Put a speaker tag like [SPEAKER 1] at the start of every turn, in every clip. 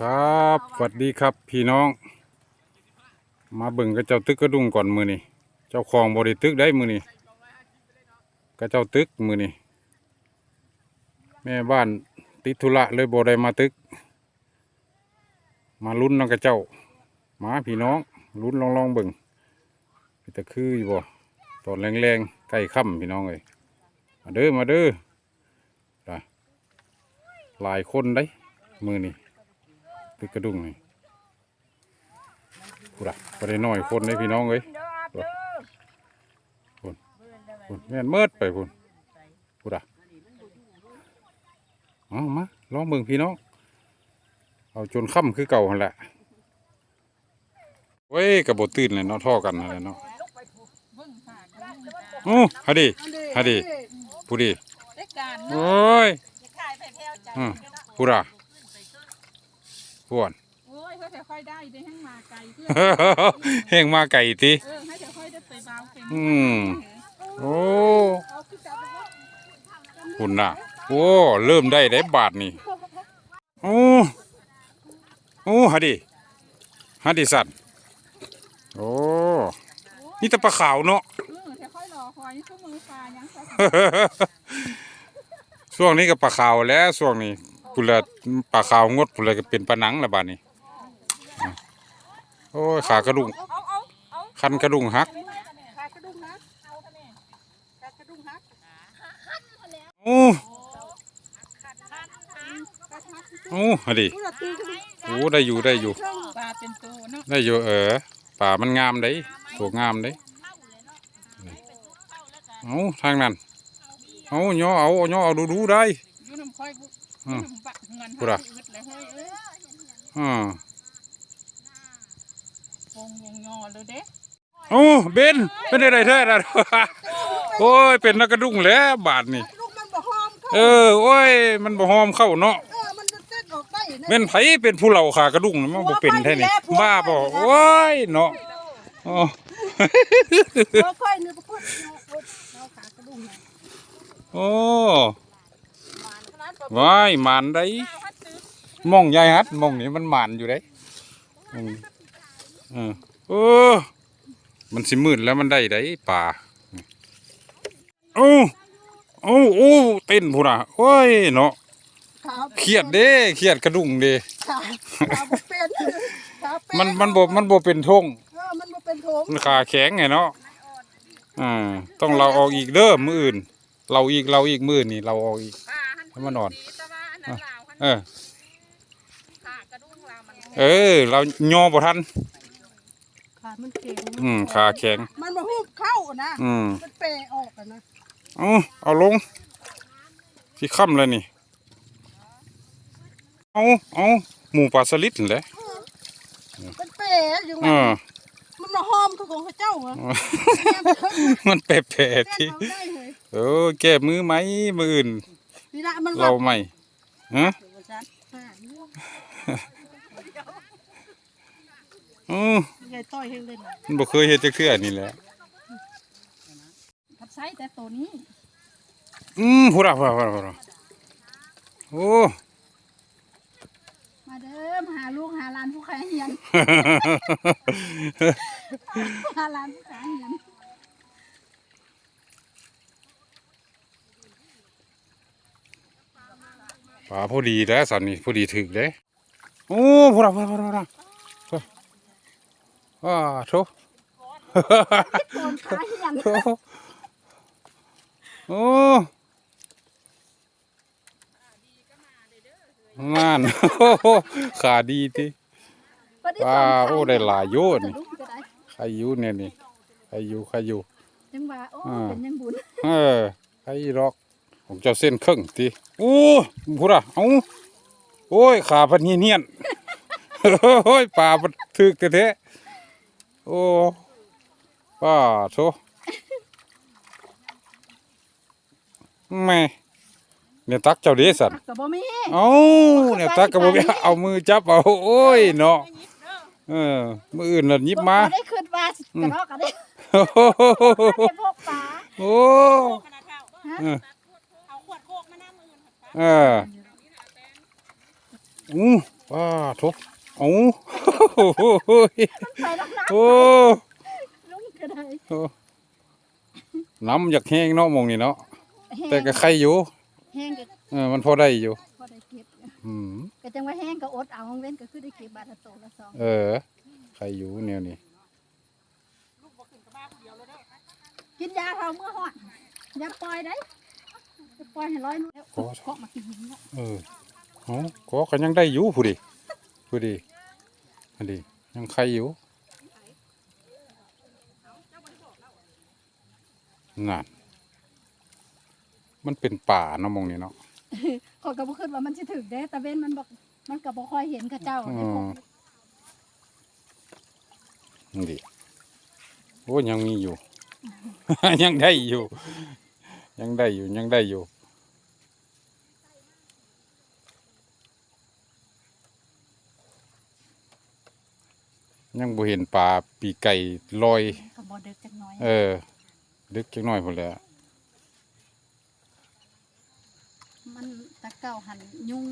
[SPEAKER 1] ครับสวัสดีครับพี่น้อง มาเบิ่งกับเจ้าตึกกระดุงก่อนมือนี่เจ้าของบริตึกได้มือนี่กับเจ้าตึกมือนี่แม่บ้านติดธุระเลยบ่ได้มาตึก มาลุ้นน้องกับเจ้ามาพี่น้องลุ้นลองลองเบิ่งแต่คืออยู่บ่ตอนแรงๆใกล้ค่ำพี่น้องเอ้ยมาเด้อมาเด้อหลายคนได้มือนี่ ตึกกระดุงนี่กูละไปได้น้อยคนได้พี่น้องเอ้ยพุ่นแม่นเมิดไปพุ่นกูละเอามาลองเบิ่งพี่น้อง เอาจนค่ำคือเก่าหั่นแหละเว้ยกระบดตื่นเลยเนาะท่อกันอะไรเนาะโอ้ฮะดีฮะดีผู้ดี
[SPEAKER 2] ได้การ
[SPEAKER 1] โอ้ย
[SPEAKER 2] ขายไปแถวจัน
[SPEAKER 1] อืมผู้ละพวน
[SPEAKER 2] โอ้ยเพื่อจะค่อยได้ได้ให้มาไกลเพื่อ
[SPEAKER 1] แห้งมาไก่ที
[SPEAKER 2] เออให้จะค่อยได้ไปเบาเข็ม
[SPEAKER 1] อืมโอ้
[SPEAKER 2] เอาขึ้นจับไปว่า
[SPEAKER 1] คุณน่ะ โอ้เริ่มได้ได้บาทนี่โอ้โอ้ฮะดิฮะดิสัตว์โอ้นี่แต่ปลาขาวเนาะ
[SPEAKER 2] เออจะค่อยรอคอยนี่ชั่วมือปลายังก็
[SPEAKER 1] ช่วงนี้ก็ปลาขาวแล้วช่วงนี้ กุละปลาขาวงดกุละก็เป็นปลาหนังละบาดนี้โอ้ยขากระดุง
[SPEAKER 2] เอาเอาเอา
[SPEAKER 1] คันกระดุงหัก
[SPEAKER 2] ขากระดุมนะเอาทำไมขากระดุมฮัก
[SPEAKER 1] โอ้โอ้ฮะดิ
[SPEAKER 2] ผู้ละตีกระดุม
[SPEAKER 1] โอ้ได้อยู่ได้อยู่
[SPEAKER 2] ปลาเป็นตัวเนาะ
[SPEAKER 1] ได้อยู่เออป่ามันงามได้ตัวงามได้เอาทางนั้นเอาย่อเอาย่อเอาดูดูได้
[SPEAKER 2] อยู่น้ำค่อยบุ
[SPEAKER 1] อืม
[SPEAKER 2] น้ำบักเงิน
[SPEAKER 1] ผู้ละ
[SPEAKER 2] อึดเลยเฮ้ยเอ้ย
[SPEAKER 1] อ่าว
[SPEAKER 2] งวงงอเลยเด้
[SPEAKER 1] โอ้เบนเป็นอะไรแท้ล่ะโอ้ยเป็นนักกระดุ้งแล้วบาทนี่
[SPEAKER 3] ลูกมันบ่หอมเข้า
[SPEAKER 1] เออโอ้ย มันบ่หอมเข้าเนาะ
[SPEAKER 3] เออมันจะเต้นออกได้นะ
[SPEAKER 1] แม่นไผเป็นผู้เหล่าขากระดุ้งมันบ่เป็นแท้นี่บ้าบ่โอ้ยเนาะอ๋อ
[SPEAKER 3] บ่ค่อยนึกพูดเอาขากระดุมนะ
[SPEAKER 1] โอ้ ว้ายหมานได้มองยายฮัดมองนี่มันหมานอยู่ได้อืมเออโอ้มันสิมืดแล้วมันได้ได้ป่าโอ้โอ้โอ้เต้นพูน่ะโอ้ยเนาะเครียดเด้เครียดกระดุงเด้มันมันบ่มันบ่เป็นท่ง
[SPEAKER 3] มัน
[SPEAKER 1] ขาแข็งไงเนาะอ่าต้องเราออกอีกเด้อมืออื่น เราอีกเราอีกมือนี่เราออกอีก ให้มันนอน
[SPEAKER 2] ดีแต่ว่าอันนั้นลาวหัน
[SPEAKER 1] เออ
[SPEAKER 2] ขากระดุมลาวมัน
[SPEAKER 1] เออ เราย่อบ่ทัน
[SPEAKER 3] ขามันเก่ง
[SPEAKER 1] อืมขาแข็ง
[SPEAKER 3] มันบ่ฮู้เข้านะ
[SPEAKER 1] อืม
[SPEAKER 3] มันเปะออกอะนะ
[SPEAKER 1] เอาเอาลงที่ค่ำแล้วนี่ เอาเอาหมูปลาสลิดนั่นแหละ
[SPEAKER 3] มันเปะอยู่
[SPEAKER 1] เอ
[SPEAKER 3] มัน
[SPEAKER 1] อ
[SPEAKER 3] มันบ่หอมคือของเขาเจ้าเหรอ
[SPEAKER 1] มันแปลกๆ
[SPEAKER 3] เต้น
[SPEAKER 1] ที่
[SPEAKER 3] เอาได้เลย
[SPEAKER 1] เออแก้มือไหมมืออื่น
[SPEAKER 3] นี่ละมัน
[SPEAKER 1] เราไหมฮะ
[SPEAKER 3] อ่า
[SPEAKER 1] อือ
[SPEAKER 3] ใหญ่ต้อยเฮงเลยนะ
[SPEAKER 1] มันบ่เคยเฮ็ดจักเทื่อนี่แหละ
[SPEAKER 2] ผัดไส้แต่ตัวนี้
[SPEAKER 1] อืมพูดอะพูดอะพูดอะพูดอะโอ้
[SPEAKER 2] มาเด้อมาหาลูกหาหลานผู้ขายเฮียนหาหลานผู้ขายเฮียน
[SPEAKER 1] ปลาพอดีแล้วสันนี่พอดีถึกเด้โอ้พูดอะพูดอะพูดอะพูดอะว้าโถ
[SPEAKER 3] โคนขาเหียน
[SPEAKER 1] โอ้โอ้งานโอ้โหขาดีติว้าโอ้ได้หลายโยน
[SPEAKER 3] สะดุ้งก็ได้
[SPEAKER 1] ใครอยู่เนี่ยนี่ใครอยู่ใครอยู่
[SPEAKER 3] ยังว่าโอ้
[SPEAKER 1] อ่า
[SPEAKER 3] เป็นยังบุญ
[SPEAKER 1] เออใครรอก ของเจ้าเส้นครึ่งติโอ้พูดอะเอ้าโอ้ยขาพันเฮียนๆโอ้ยป่าพันถึกแท้ๆโอ้ป้าโถแม่เนี่ยตักเจ้าเดสัน
[SPEAKER 3] ตักก็บ่มี
[SPEAKER 1] เอาเนี่ยตักกระบอกเอามือจับเอาโอ้ยเนาะเออมืออื่นน่ะหยิบมา
[SPEAKER 3] บ่ได้ขึ้นว่ากระรอกกันได้
[SPEAKER 1] โอ้โห
[SPEAKER 3] ได้พวกปลา
[SPEAKER 1] โอ้ เออ
[SPEAKER 2] เอาขวดโคกมาหน้ามือ
[SPEAKER 1] เอออู้ว้าทุกโอ้โห
[SPEAKER 3] ไปแล้วนะ
[SPEAKER 1] โอ้
[SPEAKER 3] ลุงก็ได้
[SPEAKER 1] โอ้น้ำอยากแห้งเนาะหมองนี่เนาะ
[SPEAKER 3] แห้ง
[SPEAKER 1] แต่ก็ใครอยู่
[SPEAKER 3] แห้งก็
[SPEAKER 1] เออมันพอได้อยู่
[SPEAKER 3] พอได้เก็บ
[SPEAKER 1] อืม
[SPEAKER 3] ก็จังว่าแห้งก็อดเอาของเว้นก็คือได้เก็บบาทละโตละสอง
[SPEAKER 1] เออใครอยู่แนวนี้
[SPEAKER 3] กินยาเขาเมื่อหอดอย่าปล่อยได้จะ ปล่อยให้ร้อยนู่นแล้วเคาะมากินหินแล้ว
[SPEAKER 1] เออโอ้ก็ก็ยังได้อยู่ผู้ดิผู้ดิอันนี้ยังใครอยู่นั่นมันเป็นป่าเนาะมองนี่เนาะ
[SPEAKER 3] ขอยก็บ่คิดว่ามันสิถึกเด้แต่เว้นมันบอกมันก็บ่ค่อยเห็นเขาเจ้า
[SPEAKER 1] อื
[SPEAKER 3] เดี๋ยว
[SPEAKER 1] มนี่ดิโอ้ยังมีอยู่ ยังได้อยู่ ยังได้อยู่ยังได้อยู่ ยังบ่เห็นปลาปีไก่ลอย
[SPEAKER 3] ก็บ่ดึกจักหน่อย
[SPEAKER 1] เออ ดึกจักหน่อยพุ่นแหล้ว
[SPEAKER 3] มันตะเก้าหันยุง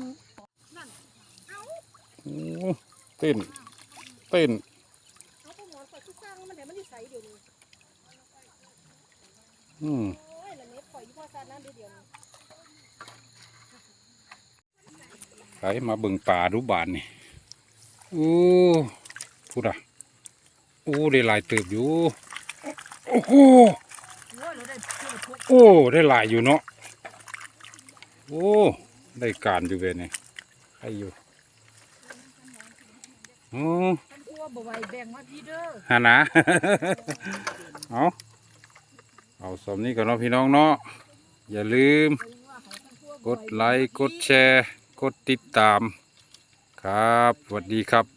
[SPEAKER 1] เต้นเต้น
[SPEAKER 2] เอาไปหมอนข่อยคือสร้างมันได้มันนิสัยเดี๋ยวนี้
[SPEAKER 1] อืม
[SPEAKER 2] โอ้ยละเม็ดข่อยอยู่พ่อซานั้นเดี๋ยวเดี๋ยวนี้
[SPEAKER 1] ไปมาเบิ่งป่าดูบานนี่โอ้ พูดอะโอ้ได้หลายเติบอยู่ โอ้โห
[SPEAKER 3] โอ้ยเราได้เจอพวก
[SPEAKER 1] โอ้ได้หลายอยู่เนาะโอ้ได้การอยู่เวยนี่ใครอยู่โอ้
[SPEAKER 2] ท่านพัวบ่ไหวแบ่งมาพี่เด้อ
[SPEAKER 1] ฮานะเอาเอาสมนี้ก่อนเนาะพี่น้องเนาะอย่าลืม กดไลค์กดแชร์ กดติดตาม ครับสวัสดีครับ